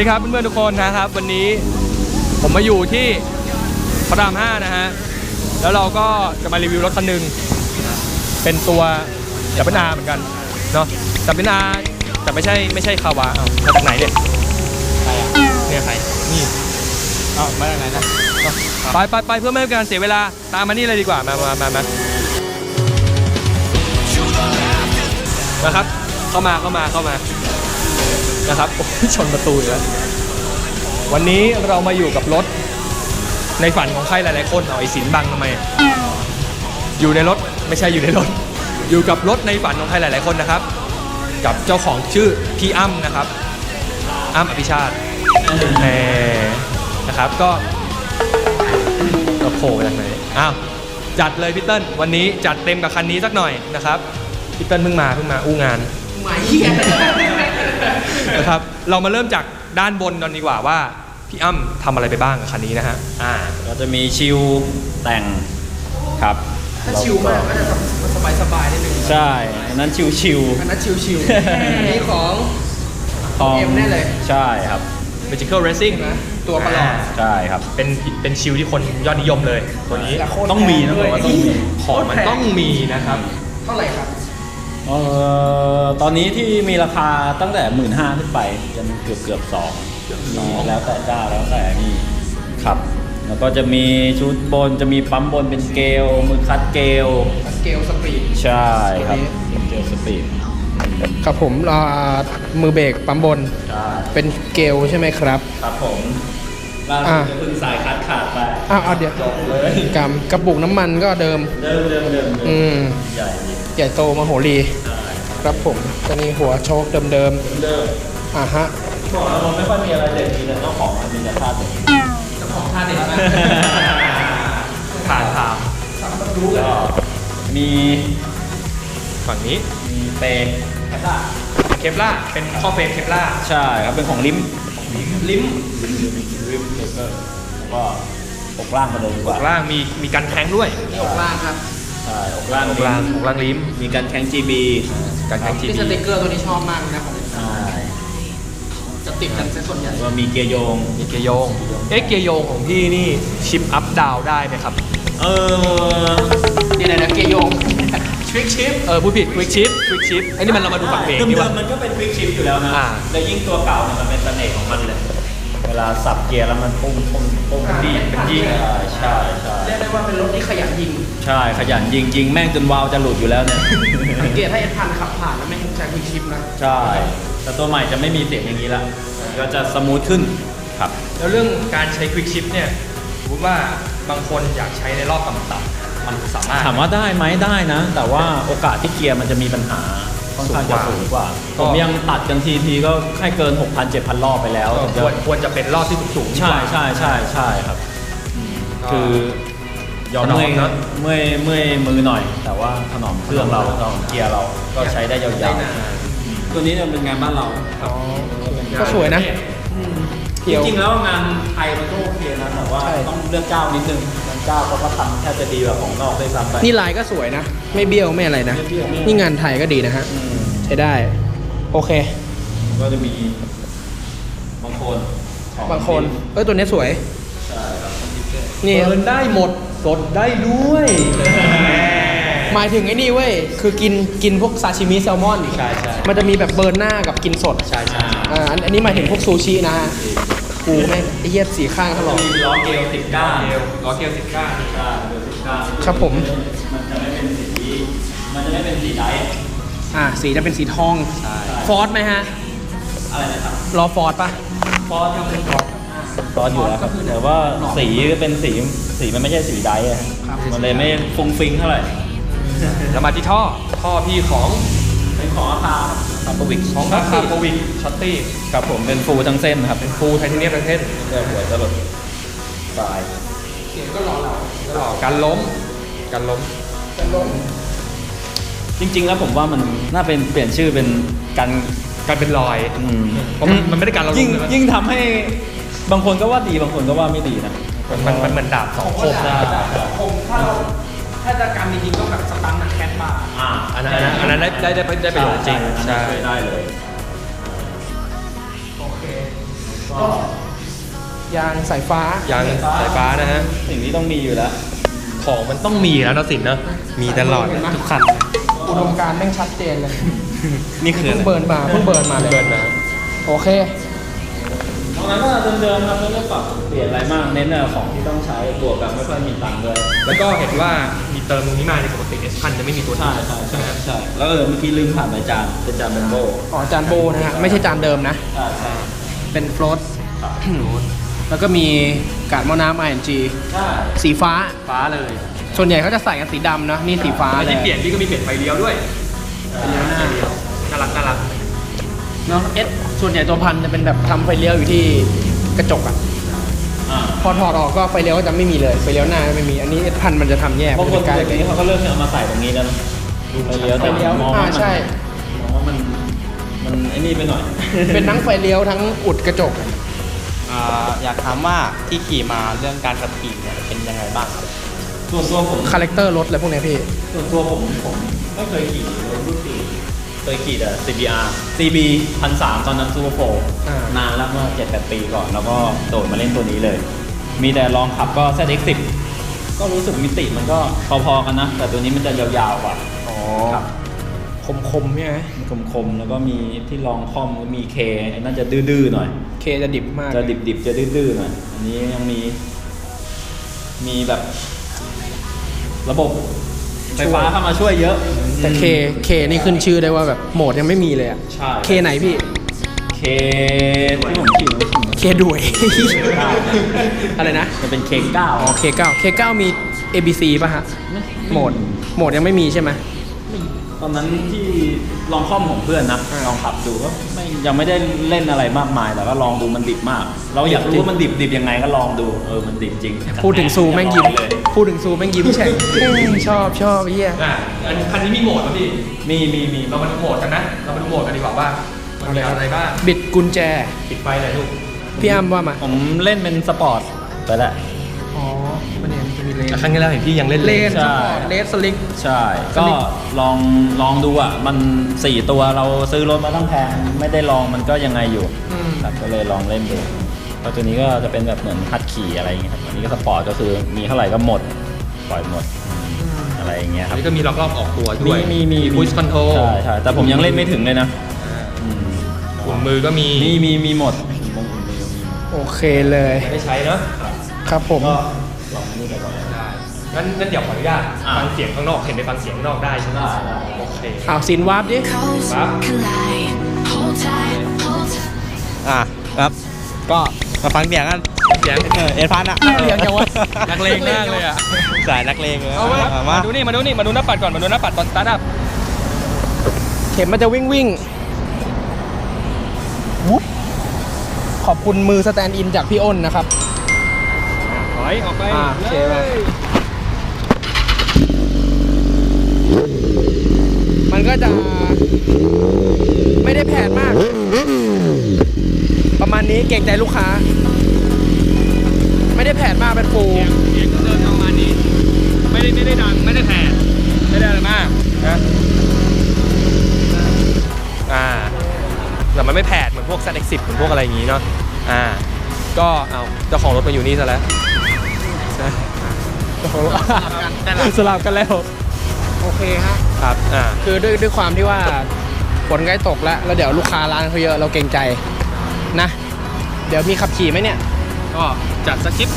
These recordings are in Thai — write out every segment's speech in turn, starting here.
ดีครับเพื่อนๆทุกคนนะครับ วันนี้ผมมาอยู่ที่พระราม5นะฮะแล้วเราก็จะมารีวิวรถคันหนึ่งเป็นตัวดับเบิลอาเหมือนกันเนาะดับเบิลอาแต่ไม่ใช่ไม่ใช่คาวาเอามาจากไหนเนี่ยใครอะเนี่ยใครนี่อ้าวมาจากไหนนะไปไปไปเพื่อไม่ให้เป็นการเสียเวลาตามมานี่เลยดีกว่ามามามามานะครับ เข้ามาเข้ามาเข้ามา นะครับโอ้ชนประตูอีกแล้ววันนี้เรามาอยู่กับรถในฝันของใครหลายๆคนเอาไอ้สินบังทำไม อยู่ในรถไม่ใช่อยู่ในรถ อยู่กับรถในฝันของใครหลาย ๆคนนะครับ กับเจ้าของชื่อพี่อ้ำนะครับ อ้ำอภิชาติแหมนะครับก็ก็โผล่มาจากไหนอ้าวจัดเลยพี่เติ้ลวันนี้จัดเต็มกับคันนี้สักหน่อยนะครับพี่เติ้ลเพิ่งมาเพิ่งมาอู้งานหมายเหี้ย นะครับ เรามาเริ่มจากด้านบนก่อนดีกว่าว่า พี่อ้ำทำอะไรไปบ้างกับคันนี้นะฮะ อ่าก็จะมีชิลแต่งครับถ้าชิลมากก็จะสบายสบายๆนิดนึงใช่อันนั้นชิลชิลอันนั้นชิลชิลอันนี้ของของเอ็มแน่เลยใช่ครับ Magical Racing นะตัวประหลอดใช่ครับ เป็นเป็นชิลที่คนยอดนิยมเลย ตัวนี้แต่โคตรต้องมีนะแพบอกว่าต้องมีของมันต้องมีนะครับ เท่าไหร่ครับ เอ่อตอนนี้ที่มีราคาตั้งแต่หมื่นห้าขึ้นไปจนเกือบเกือบสองมีแล้วแต่เจ้าแล้วแต่นี่ครับ แล้วก็จะมีชุดบนจะมีปั๊มบนเป็นเกลมือคัดเกลสเกลสปีดใช่ครับตัวนี้เกลสปีดครับผมอ่ามือเบรกปั๊มบนใช่เป็นเกลใช่ไหมครับ ครับผมล่าสุอ่าดก็เพิ่งสายคัดขาดไปอ้าวเอาเดี๋ยวจบเลยกำกระปุกน้ำมันก็เดิม เดิมเดิมเดิมอืมใหญ่ดีใหญ่โตมโหรีใช่ครับผมจะมีหัวโชคเดิมเดิมๆอะฮะ บอกแล้วมันไม่ค่อยมีอะไรเด่นมีแต่เจ้าของมันมีแต่ท่าเด่นเจ้าของท่าเด็ดมากผ่านทางก็มีฝั่งนี้มีเปย์เคปล่าเป็นข้อเฟรมเคปล่าใช่ครับเป็นของลิมลิ้มลิมเบเกอร์แล้วก็อกล่างมาเลยดีกอว่ากล่างมีมีการแทงด้วยนี่ออกล่างครับใช่อกล่างอกล่างอกล่างลิ้ม มีการแข่ง GB การแทงจีที่สบีติกเกอร์ตัวนี้ชอบมากนะผมใช่จะติดกันซะส่วนใหญ่แล้วก็มีเกียร์โยง มีเกียร์โยง เอ๊ะเกียร์โยงของพี่นี่ชิปอัพดาวได้ไหมครับ เออนี่อะไรนะเกียร์โยงทริกชิปเออพูดผิดควิกชิปควิกชิปไอ้นี่มันเรามาดูฝั่งเบรกเดิดีกว่ามๆมันก็เป็นควิกชิฟอยู่แล้วนะอ่าแล้วยิ่งตัวเก่าเนี่ยมันเป็นเสน่ห์ของมันเลย เวลาสับเกียร์แล้วมันปุ้มปุ้มปุ้มดีดเป็นยิงใช่ใช่ใช่เรียกได้ว่าเป็นรถที่ขยันยิง ใช่ขยันยิงยิงแม่งจนวาล์วจะหลุดอยู่แล้วเนี่ยสังเกตถ้าเอ็ดพันขับผ่านแล้วไม่ใช้ควิกชิปนะใช่ แต่ตัวใหม่จะไม่มีเสียงอย่างนี้ละก็จะสมูทขึ้นครับแล้วเรื่องการใช้ควิกชิปเนี่ยสมมติว่าบางคนอยากใช้ในรอบต่ำๆมันสามารถถามว่าได้ไหมได้นะ แต่ว่าโอกาสที่เกียร์มันจะมีปัญหา ค่อนข้างจะสูงกว่าก็ผมยังตัดกันทีทีก็ให้เกิน 6,000 7,000 รอบไปแล้วก็ถึงควรจะควรจะเป็นรอบที่สูงๆดีใช่กว่าใช่ใช่ใช่ครับก็คือยอมถนอมเมื่อยนะเมื่อยเมื่อยมือหน่อย แต่ว่าถนอมเครื่องเราถนอมเกียร์เราก็ใช้ได้ยาได้วนานๆตัวนี้เนี่ยเป็นงานบ้านเราก็สวยนะจริงๆแล้วงานไทยมันก็โอเคนะแต่ว่าใช่ต้องเลือกเจ้านิดนึงบาง เจ้าเขาก็ทำแทบจะดีกว่าของนอกด้วยซ้ำไป นี่ลายก็สวยนะ ไม่เบี้ยวไม่อะไรนะ ไม่เบี้ยวไม่ นี่งานไทยก็ดีนะฮะ อืมใช้ได้ โอเค ก็จะมีบางคนของบางคน เอ้ย ตัวนี้สวย ใช่ครับนี่เบิร์นได้หมด สดได้ด้วย หมายถึงไอ้นี่เว้ย คือกินกินพวกซาชิมิแซลมอน ใช่ใช่มันจะมีแบบเบิร์นหน้ากับกินสด ใช่ใช่อ่า อันอันนี้หมายถึงพวกซูชินะฮะ กูแม่งไอ้เหี้ยสีข้างถลอกมีล้อเกลติดก้านเกลล้อเกลสิบก้านใช่เกลติดก้านครับผม มันจะไม่เป็นสีมันจะไม่เป็นสีไดท์อ่าสีจะเป็นสีทองใช่ฟอร์ดไหมฮะอะไรนะครับรอฟอร์ดปะฟอสก็เป็นฟอสฟอสอยู่แล้วครับแต่ว่าสีเป็นสีสีมันไม่ใช่สีไดท์อะครับมันเลยไม่ฟุ้งฟิงเท่าไหร่แล้วมาที่ท่อท่อพี่ของเป็นของอาคา คาร์บวิกของคาคาโปวิกช็อตตี้ครับผมเป็นฟูลทั้งเส้นครับฟูไทเทเนียมทั้งเส้นเจอหัวจะหลดปลายเสียงก็รอเราก็การล้มการล้มจะลงจริง ๆ แล้วผมว่ามันน่าเป็นเปลี่ยนชื่อเป็นกันการเป็นรอยอืมเพราะมันมันไม่ได้การเรายิ่งลงเลยนะยิ่งทำให้บางคนก็ว่าดีบางคนก็ว่าไม่ดีนะมันมันเหมือนดาบสองคมใช่คมถ้าเรา ถ้าจะการจริงๆก็แบบสตันหนักแคทบาร์อ่าอันนั้นอันนั้นอันนั้นได้ได้ได้ได้ประโยชน์จริงใช่ใช่ช่วยได้เลยโอเคก็ยางสายฟ้ายางสายฟ้านะฮะสิ่งที่ต้องมีอยู่แล้ว ของมันต้องมีแล้วนะสินเนอะมีตลอดเห็นไหมทุกคันอุดมการณ์แม่งชัดเจนเลยนี่คือเพิ่งเบิร์นมาเพิ่งเบิร์นมาเลยเบิร์นมาโอเค ตรงนั้นก็เดิมๆครับไม่ได้ปรับเปลี่ยนอะไรมาก เน้นเรื่องของที่ต้องใช้บวกกับไม่ค่อยมีตังค์ด้วยแล้วก็เห็นว่ามีเติมตรงนี้มาในปกติเอสพันจะไม่มีตัวนี้ใช่ใช่ใช่ใช่แล้วเออเมื่อกี้ลืมผ่านไปจานเป็นจานเบนโบอ๋อจานโบนะฮะไม่ใช่จานเดิมนะใช่ใช่เป็นโฟลตครับแล้วก็มีกาดหม้อน้ำ ING ใช่สีฟ้าฟ้าเลย ส่วนใหญ่เขาจะใส่กันสีดำนะนี่สีฟ้าไม่เลยที่เปลี่ยนพี่ก็มีเปลี่ยนไฟเลี้ยวด้วยเลี้ยวหน้าน่ารักน่ารักเนาะเอส ส่วนใหญ่ตัวพันจะเป็นแบบทำไฟเลี้ยวอยู่ที่กระจกอะอ่าพอถอดออกก็ไฟเลี้ยวก็จะไม่มีเลยไฟเลี้ยวหน้าก็ไม่มีอันนี้เอสพันมันจะทำแยกบางคนใกล้เดี๋ยวนี้เขาก็เริ่มเอามาใส่ตรงนี้แล้วนะดูไปเลี้ยวไฟแต่เลี้ยวมองอ่าว่ามันใช่มองว่ามันมันไอ้นี่ไปหน่อย เป็นทั้งไฟเลี้ยวทั้งอุดกระจกอ่าอยากถามว่าที่ขี่มาเรื่องการขับขี่เนี่ยเป็นยังไงบ้างครับส่วนตัวผมคาแรคเตอร์รถอะไรพวกเนี้ยพี่ส่วนตัวผมผมไม่เคยขี่รถรุ่นสี่ เคยขี่แต่ CBR CB พันสามตอนนั้นซูเปอร์โฟอ่านนานแล้วเมื่อเจ็ดแปดปีก่อน แล้วก็โดดมาเล่นตัวนี้เลย มีแต่ลองขับก็ ZX10 ก็รู้สึกมิติมันก็พอๆกันนะ แต่ตัวนี้มันจะยาวๆกว่าอ๋อครับคมคมๆใช่ไหมคมๆ แล้วก็มีที่ลองคอมก็มีเคน่าจะดื้อๆหน่อย เคจะดิบมากจะดิบๆ จะดื้อๆหน่อยอันนี้ยังมี มีแบบ ระบบไฟฟ้าเข้ามาช่วยเยอะ แต่เคเคนี่ขึ้นชื่อได้ว่าแบบโหมดยังไม่มีเลยอะใช่ เคไหนพี่เคที่ผมขี่มันขี่เคด้วย อะไรนะมันเป็นเคเก้าอ๋อ K9 K9 มี ABC ป่ะฮะโหมดโหมดยังไม่มีใช่ไหม ตอนนั้นที่ลองคอมของเพื่อนนะลองขับดูก็ไม่ยังไม่ได้เล่นอะไรมากมายแต่ก็ลองดูมันดิบมาก เราอยากรู้ว่ามันดิบดิบยังไงก็ลองดูเออมันดิบจริงพูดถึงซูแม่งยิ้มเลยพูดถึงซูแม่งยิ้มแฉ่งชอบชอบไอ้เฮียอะอันคันนี้มีโหมดป่ะพี่มีมีมีเรามาดูโหมดกันนะเรามาดูโหมดกันดีกว่าว่ามันมีอะไรบ้างบิดกุญแจปิดไฟหน่อยลูกพี่อ้ำว่ามาผมเล่นเป็นสปอร์ตไปแล้วอ๋อมัน เนี่ยมันจะมีเลนครั้งที่แล้วเห็นพี่ยังเล่นเลเลยนสปอร์ตเลนสลิก ใช่ ก็ลองลองดูอะ มัน 4 ตัวเราซื้อรถมาตั้งแพง ไม่ได้ลองมันก็ยังไงอยู่อืม ครับก็เลยลองเล่นดูเพราะตัวนี้ก็จะเป็นแบบเหมือนฮัดขี่อะไรอย่างเงี้ยครับอันนี้ก็สปอร์ตก็คือมีเท่าไหร่ก็หมด ปล่อยหมดอะไรอย่างเงี้ยคอัรับนนี้ก็มีล็อกรอบออกตัวด้มีวยมีมีพุชคอนโทรใช่ใช่แต่ผมยังเล่นไม่ถึงเลยนะอืมปุ่มมือก็มีมีมีมีหมด โอเคเลย ไม่ได้ใช้เนอะครับผม ก็ลองนี่ไปก่อนได้ งั้นงั้นเดี๋ยวขออนุญาตอะฟังเสียงข้างนอกเห็นไปฟังเสียงข้างนอกได้ใช่ไหมได้ได้โอเค อ้าวซินวาร์ปดิ Coast Wow. collide. Hold tight, hold tight. อะครับก็มาฟังเสียงกันเสียงเออเอ็นพันอะเสียงจังวะนักเลงมากเลยอะสายนักเลงเลยเอามามามาดูนี่มาดูนี่มาดูหน้าปัดก่อนมาดูหน้าปัดตอนสตาร์ทอัพเข็มมันจะวิ่งวิ่งวุ๊บขอบคุณมือสแตนด์อินจากพี่อ้นนะครับ ถอยออกไปอ่าโอเคมา มันก็จะไม่ได้แผดมาก ประมาณนี้เกรงใจลูกค้า ไม่ได้แผดมากเป็นฟูลเสียงเดินประมาณนี้ ไม่ได้ไม่ได้ดังไม่ได้แผ่ไม่ได้อะไรมากนะอ่าแต่มันไม่แผดเหมือนพวก ZX10 เหมือนพวกอะไรอย่างงี้เนาะอ่า ก็เอาเจ้าของรถมาอยู่นี่ซะแล้วใช่สลับกันแล้ว โอเคฮะครับอ่าคือด้วยด้วยความที่ว่าฝนใกล้ตกแล้วแล้วเดี๋ยวลูกค้าร้านเขาเยอะเราเกรงใจนะ เดี๋ยวมีขับขี่ไหมเนี่ย ก็จัดสคริปต์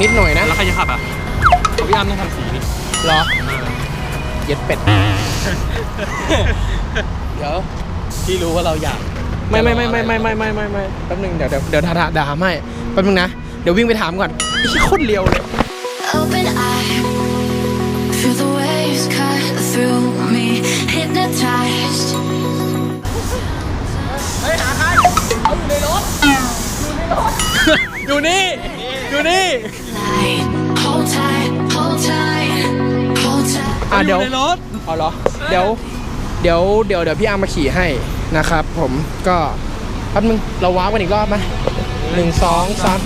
นิดหน่อยนะแล้วใครจะขับอะพี่อ้ำต้องทำสีนี่เหรอเย็ดเป็ด เดี๋ยวที่รู้ว่าเราอยากไม่ไม่ไม่ไม่ไม่ไม่ไม่ไม่ไม่แป๊บนึงเดี๋ยวเดี๋ยวเดี๋ยวถามถามให้แป๊บนึงนะ เดี๋ยววิ่งไปถามก่อนไอ้เหี้ยโคตรเร็วเลย ไปหาใครอยู่ในรถอยู่นี่อยู่นี่อะเดี๋ยวเอาเหรอ เดี๋ยว เดี๋ยว เดี๋ยว เดี๋ยวพี่อาร์มาขี่ให้นะครับ ผม ก็แป๊บนึง เราว้าวกันอีกรอบไหมหนึ่งสองสาม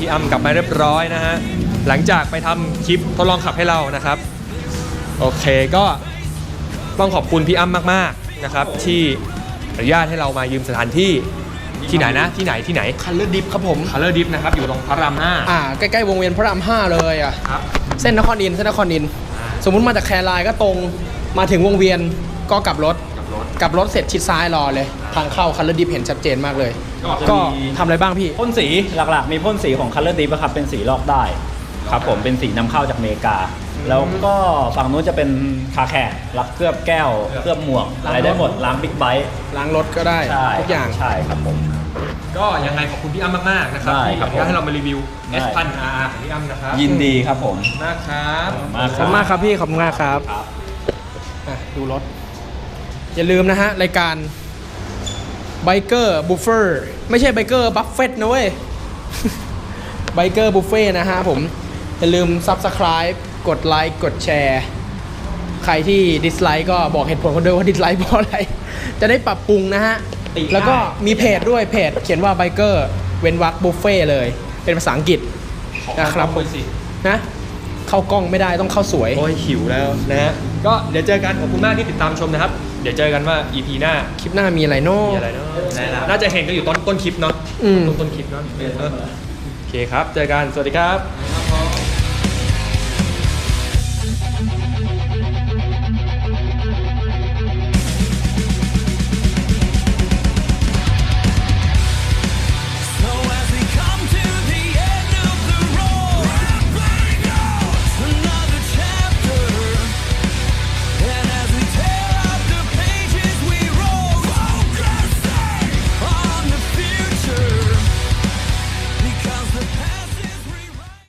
พี่อ้ำกลับมาเรียบร้อยนะฮะหลังจากไปทำคลิปทดลองขับให้เรานะครับ โอเคก็ต้องขอบคุณพี่อ้ำมากๆนะครับ ที่อนุญาตให้เรามายืมสถานที่ที่ไหนนะที่ไหนที่ไหนคันเลอร์ดิฟครับผมคาร์เลอร์ดิฟนะครับอยู่ตรงพระรามห้าอ่าใกล้ๆวงเวียนพระรามห้าเลยอะครับเส้นนครอินทร์เส้นนครอินทร์สมมุติมาจากแครรายก็ตรงมาถึงวงเวียนก็กลับรถกับรถกลับรถเสร็จชิดซ้ายรอเลย ทางเข้าคันเลอร์ดิฟเห็นชัดเจนมากเลย ก็ก็ทำอะไรบ้างพี่ พ่นสีหลักๆ มีพ่นสีของ Color Deep อะครับเป็นสีลอกได้ครับผมเป็นสีนำเข้าจากอเมริกา แล้วก็ฝั่งนู้นจะเป็นคาแคร์รับเคลือบแก้ว เคลือบหมวก อะไรได้หมดล้างบิ๊กไบค์ล้างรถก็ได้ ใช่ทุกอย่าง ใช่ครับผม ก็ยังไงขอบคุณพี่อ้ำมากๆนะครับได้ที่ครับอนุญาตผมให้เรามารีวิว ได้ S พัน R ของพี่อ้ำนะครับยินดีครับผมมากครับ มากขอบคุณมากครับพี่ ขอบคุณมากครับครับ อะดูรถ อย่าลืมนะฮะ รายการ ไบเกอร์บุฟเฟอร์ไม่ใช่ไบเกอร์บัฟเฟตนะเว้ยไบเกอร์บุฟเฟ่นะฮะผม อย่าลืม Subscribe กดไลค์กดแชร์ใครที่ดิสไลค์ก็บอกเหตุผลคนด้วยว่าดิสไลค์เพราะอะไร จะได้ปรับปรุงนะฮะติได้แล้วก็มีเพจด้วยเพจเขียนว่าไบเกอร์เว้นวักบุฟเฟ่เลย เป็นภาษาอังกฤษนะครับขอณสินะเข้ากล้องไม่ได้ต้องเข้าสวย โอ้ยหิวแล้วนะฮะก็เดี๋ยวเจอกันขอบคุณมากที่ติดตามชมนะครับ เดี๋ยวเจอกันว่า EP หน้าคลิปหน้ามีอะไรโน่มีอะไรเนาะน่าจะเห็นกันอยู่ต้นต้นคลิปเนาะอืมต้นต้นคลิปเนาะเออโอเคครับ เจอกันสวัสดีครับ